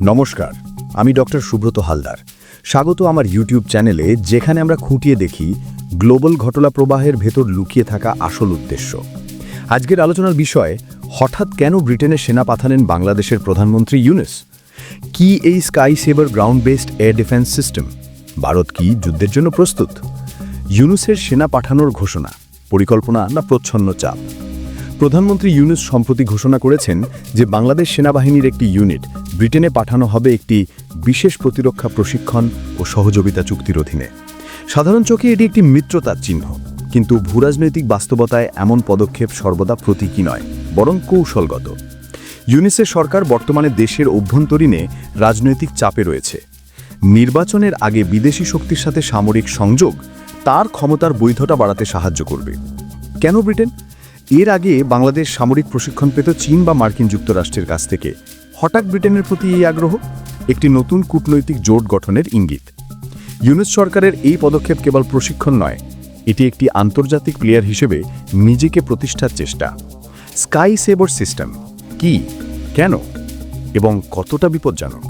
নমস্কার, আমি ডক্টর সুব্রত হালদার। স্বাগত আমার ইউটিউব চ্যানেলে, যেখানে আমরা খুঁটিয়ে দেখি গ্লোবাল ঘটনা প্রবাহের ভেতর লুকিয়ে থাকা আসল উদ্দেশ্য। আজকের আলোচনার বিষয়, হঠাৎ কেন ব্রিটেনে সেনা পাঠালেন বাংলাদেশের প্রধানমন্ত্রী ইউনুস? কি এই sky saver ground based air defence system? Bharat কি যুদ্ধের জন্য প্রস্তুত? ইউনুসের সেনা পাঠানোর ঘোষণা, পরিকল্পনা না প্রচ্ছন্ন চাপ? প্রধানমন্ত্রী ইউনুস সম্প্রতি ঘোষণা করেছেন যে বাংলাদেশ সেনাবাহিনীর একটি ইউনিট ব্রিটেনে পাঠানো হবে একটি বিশেষ প্রতিরক্ষা প্রশিক্ষণ ও সহযোগিতা চুক্তির অধীনে। সাধারণ চোখে এটি একটি মিত্রতার চিহ্ন, কিন্তু ভূরাজনৈতিক বাস্তবতায় এমন পদক্ষেপ সর্বদা প্রতীকী নয়, বরং কৌশলগত। ইউনিসের সরকার বর্তমানে দেশের অভ্যন্তরীণে রাজনৈতিক চাপে রয়েছে। নির্বাচনের আগে বিদেশি শক্তির সাথে সামরিক সংযোগ তার ক্ষমতার বৈধতা বাড়াতে সাহায্য করবে। কেন ব্রিটেন? এর আগে বাংলাদেশ সামরিক প্রশিক্ষণ পেত চীন বা মার্কিন যুক্তরাষ্ট্রের কাছ থেকে। হঠাৎ ব্রিটেনের প্রতি এই আগ্রহ? একটি নতুন কূটনৈতিক জোট গঠনের ইঙ্গিত। ইউনিস সরকারের এই পদক্ষেপ কেবল প্রশিক্ষণ নয়, এটি একটি আন্তর্জাতিক প্লেয়ার হিসেবে নিজেকে প্রতিষ্ঠার চেষ্টা। স্কাই সেভার সিস্টেম কি? কেন? এবং কতটা বিপজ্জনক?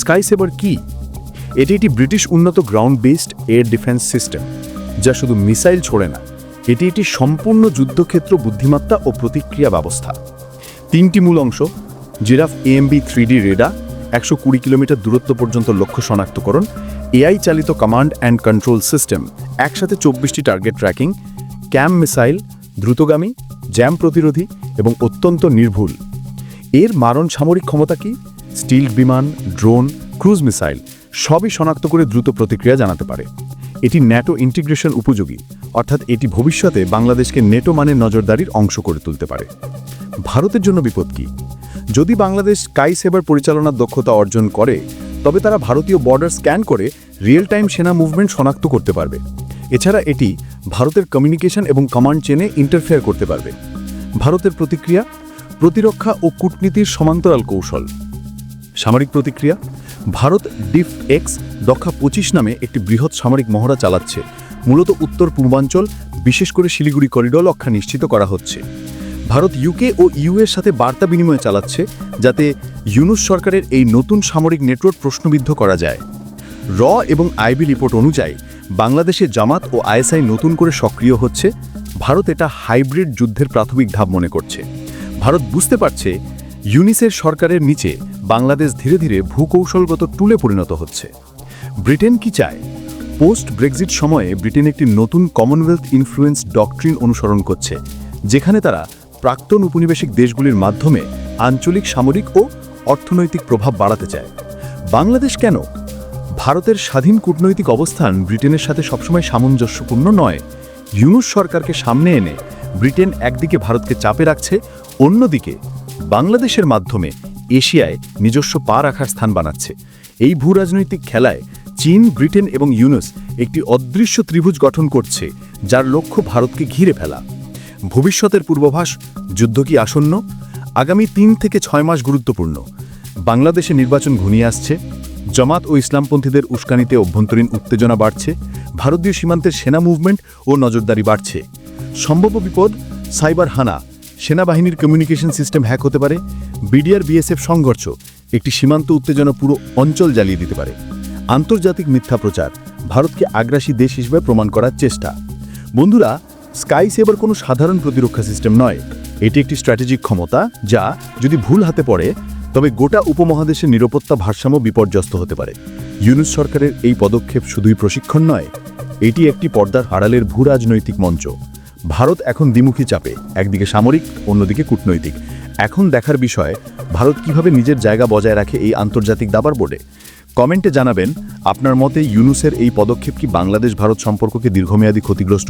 স্কাই সেভার কি? এটি একটি ব্রিটিশ উন্নত ground based air defence system, যা শুধু মিসাইল ছোড়ে না এটি একটি সম্পূর্ণ যুদ্ধক্ষেত্র বুদ্ধিমত্তা ও প্রতিক্রিয়া ব্যবস্থা। তিনটি মূল অংশ, জিরাফ এএমবি থ্রিডি রেডা একশো কুড়ি কিলোমিটার দূরত্ব পর্যন্ত লক্ষ্য শনাক্তকরণ এআই চালিত কমান্ড অ্যান্ড কন্ট্রোল সিস্টেম একসাথে চব্বিশটি টার্গেট ট্র্যাকিং ক্যাম মিসাইল দ্রুতগামী জ্যাম প্রতিরোধী এবং অত্যন্ত নির্ভুল। এর মারণ সামরিক ক্ষমতা কি? স্টিল বিমান ড্রোন ক্রুজ মিসাইল সবই শনাক্ত করে দ্রুত প্রতিক্রিয়া জানাতে পারে। এটি ন্যাটো ইন্টিগ্রেশন উপযোগী, অর্থাৎ এটি ভবিষ্যতে বাংলাদেশকে নেটো মানের নজরদারির অংশ করে তুলতে পারে। ভারতের জন্য বিপদ কি? যদি বাংলাদেশ স্কাই সেবার পরিচালনার দক্ষতা অর্জন করে, তবে তারা ভারতীয় বর্ডার স্ক্যান করে রিয়েল টাইম সেনা মুভমেন্ট শনাক্ত করতে পারবে। এছাড়া এটি ভারতের কমিউনিকেশন এবং কমান্ড চেনে ইন্টারফেয়ার করতে পারবে। ভারতের প্রতিক্রিয়া? প্রতিরক্ষা ও কূটনীতির সমান্তরাল কৌশল। সামরিক প্রতিক্রিয়া? ভারত ডিফ এক্স দক্ষা পঁচিশ নামে একটি বৃহৎ সামরিক মহড়া চালাচ্ছে। মূলত উত্তর পূর্বাঞ্চল, বিশেষ করে শিলিগুড়ি করিডোর রক্ষা নিশ্চিত করা হচ্ছে। ভারত ইউকে ও ইউ এর সাথে বার্তা বিনিময় চালাচ্ছে, যাতে ইউনুস সরকারের এই নতুন সামরিক নেটওয়ার্ক প্রশ্নবিদ্ধ করা যায়। র এবং আইবি রিপোর্ট অনুযায়ী, বাংলাদেশে জামাত ও আইএসআই নতুন করে সক্রিয় হচ্ছে। ভারত এটা হাইব্রিড যুদ্ধের প্রাথমিক ধাপ মনে করছে। ভারত বুঝতে পারছে ইউনিসের সরকারের নিচে বাংলাদেশ ধীরে ধীরে ভূকৌশলগত টুলে পরিণত হচ্ছে। ব্রিটেন কি চায়? পোস্ট ব্রেক্সিট সময়ে ব্রিটেন একটি নতুন কমনওয়েলথ ইনফ্লুয়েন্স ডকট্রিন অনুসরণ করছে, যেখানে তারা প্রাক্তন উপনিবেশিক দেশগুলির মাধ্যমে আঞ্চলিক, সামরিক ও অর্থনৈতিক প্রভাব বাড়াতে চায়। বাংলাদেশ কেন? ভারতের স্বাধীন কূটনৈতিক অবস্থান ব্রিটেনের সাথে সবসময় সামঞ্জস্যপূর্ণ নয়। ইউনুস সরকারকে সামনে এনে ব্রিটেন একদিকে ভারতকে চাপে রাখছে, অন্যদিকে বাংলাদেশের মাধ্যমে এশিয়ায় নিজস্ব পা রাখার স্থান বানাচ্ছে। এই ভূরাজনৈতিক খেলায় চীন, ব্রিটেন এবং ইউনুস একটি অদৃশ্য ত্রিভুজ গঠন করছে, যার লক্ষ্য ভারতকে ঘিরে ফেলা। ভবিষ্যতের পূর্বাভাস, যুদ্ধ কি আসন্ন? আগামী তিন থেকে ছয় মাস গুরুত্বপূর্ণ। বাংলাদেশে নির্বাচন ঘনিয়ে আসছে, জমাত ও ইসলামপন্থীদের উস্কানিতে অভ্যন্তরীণ উত্তেজনা বাড়ছে, ভারতীয় সীমান্তের সেনা মুভমেন্ট ও নজরদারি বাড়ছে। সম্ভাব্য বিপদ, সাইবার হানা, সেনাবাহিনীর কমিউনিকেশন সিস্টেম হ্যাক হতে পারে, বিডিআর, বিএসএফ সংঘর্ষ একটি সীমান্ত উত্তেজনা পুরো অঞ্চল জ্বালিয়ে দিতে পারে। আন্তর্জাতিক মিথ্যা প্রচার ভারতকে আগ্রাসী দেশ হিসেবে প্রমাণ করার চেষ্টা। বন্ধুরা স্কাই সেভার কোনো সাধারণ প্রতিরক্ষা সিস্টেম নয়। এটি একটি স্ট্র্যাটেজিক ক্ষমতা যা, যদি ভুল হাতে পড়ে, তবে গোটা উপমহাদেশের নিরাপত্তা ভারসাম্য বিপর্যস্ত হতে পারে। ইউনুস সরকারের এই পদক্ষেপ শুধুই প্রশিক্ষণ নয়, এটি একটি পর্দার হারালের ভূ রাজনৈতিক মঞ্চ। ভারত এখন দ্বিমুখী চাপে, একদিকে সামরিক, অন্যদিকে কূটনৈতিক। এখন দেখার বিষয়, ভারত কীভাবে নিজের জায়গা বজায় রাখে এই আন্তর্জাতিক দাবার বোর্ডে? কমেন্টে জানাবেন আপনার মতে ইউনুসের এই পদক্ষেপ কি বাংলাদেশ ভারত সম্পর্ককে দীর্ঘমেয়াদী ক্ষতিগ্রস্ত